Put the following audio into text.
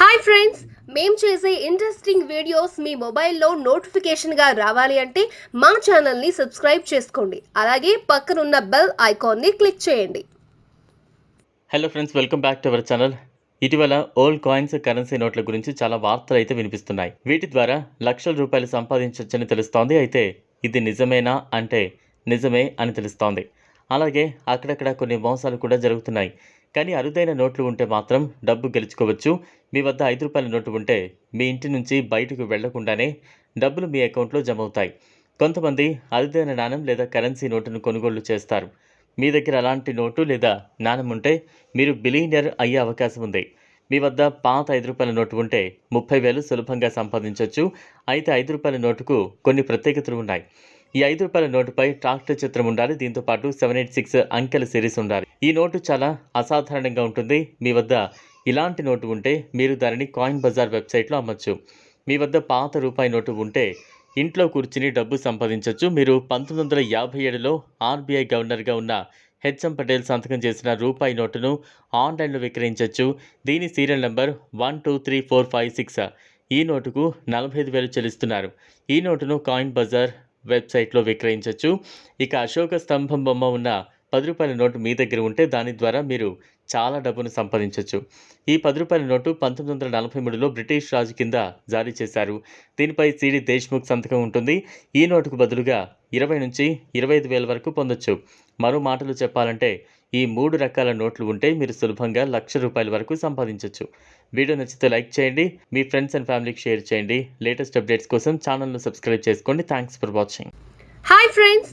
Hi friends మేము చేసే interesting videos మీ మొబైల్లో నోటిఫికేషన్గా రావాలి అంటే మా ఛానల్ని సబ్స్క్రైబ్ చేసుకోండి. అలాగే పక్కనున్న బెల్ ఐకాన్ని క్లిక్ చేయండి. Hello friends welcome back to our channel ఇటీవల ఓల్డ్ కాయిన్స్ కరెన్సీ నోట్ల గురించి చాలా వార్తలు అయితే వినిపిస్తున్నాయి. వీటి ద్వారా లక్షల రూపాయలు సంపాదించవచ్చని తెలుస్తోంది. అయితే ఇది నిజమేనా అంటే నిజమే అని తెలుస్తోంది. అలాగే అక్కడక్కడ కొన్ని మోసాలు కూడా జరుగుతున్నాయి. కానీ అరుదైన నోట్లు ఉంటే మాత్రం డబ్బు గెలుచుకోవచ్చు. మీ వద్ద ఐదు రూపాయల నోటు ఉంటే మీ ఇంటి నుంచి బయటకు వెళ్ళకుండానే డబ్బులు మీ అకౌంట్లో జమ అవుతాయి కొంతమంది అరుదైన నాణం లేదా కరెన్సీ నోటును కొనుగోలు చేస్తారు. మీ దగ్గర అలాంటి నోటు లేదా నాణం ఉంటే మీరు బిలీనియర్ అయ్యే అవకాశం ఉంది. మీ వద్ద పాత ఐదు రూపాయల నోటు ఉంటే ముప్పై వేలు సులభంగా సంపాదించవచ్చు అయితే ఐదు రూపాయల నోటుకు కొన్ని ప్రత్యేకతలు ఉన్నాయి. ఈ ఐదు రూపాయల నోటుపై ట్రాక్టర్ చిత్రం ఉండాలి. దీంతో పాటు సెవెన్ ఎయిట్ సిక్స్ అంకెల సిరీస్ ఉండాలి. ఈ నోటు చాలా అసాధారణంగా ఉంటుంది. మీ వద్ద ఇలాంటి నోటు ఉంటే మీరు దానిని కాయిన్ బజార్ వెబ్సైట్లో అమ్మచ్చు. మీ వద్ద పాత రూపాయి నోటు ఉంటే ఇంట్లో కూర్చుని డబ్బు సంపాదించవచ్చు మీరు పంతొమ్మిది వందల యాభై ఏడులో ఆర్బీఐ గవర్నర్గా ఉన్న హెచ్ఎం పటేల్ సంతకం చేసిన రూపాయి నోటును ఆన్లైన్లో విక్రయించవచ్చు దీని serial number one two three four five six ఈ నోటుకు నలభై ఐదు వేలు చెల్లిస్తున్నారు. ఈ నోటును కాయిన్ బజార్ వెబ్సైట్లో విక్రయించవచ్చు ఇక అశోక స్తంభం బొమ్మ ఉన్న పది రూపాయల నోటు మీ దగ్గర ఉంటే దాని ద్వారా మీరు చాలా డబ్బును సంపాదించవచ్చు ఈ పది రూపాయల నోటు పంతొమ్మిది వందల నలభై మూడులో బ్రిటిష్ రాజు కింద జారీ చేశారు. దీనిపై సిడి దేశ్ముఖ్ సంతకం ఉంటుంది. ఈ నోటుకు బదులుగా ఇరవై నుంచి ఇరవై ఐదు వేల వరకు పొందొచ్చు. మరో మాటలు చెప్పాలంటే ఈ మూడు రకాల నోట్లు ఉంటే మీరు సులభంగా లక్ష రూపాయల వరకు సంపాదించవచ్చు వీడియో నచ్చితే లైక్ చేయండి. మీ ఫ్రెండ్స్ అండ్ ఫ్యామిలీకి షేర్ చేయండి. లేటెస్ట్ అప్డేట్స్ కోసం ఛానల్ను సబ్స్క్రైబ్ చేసుకోండి. Thanks for watching. Hi friends!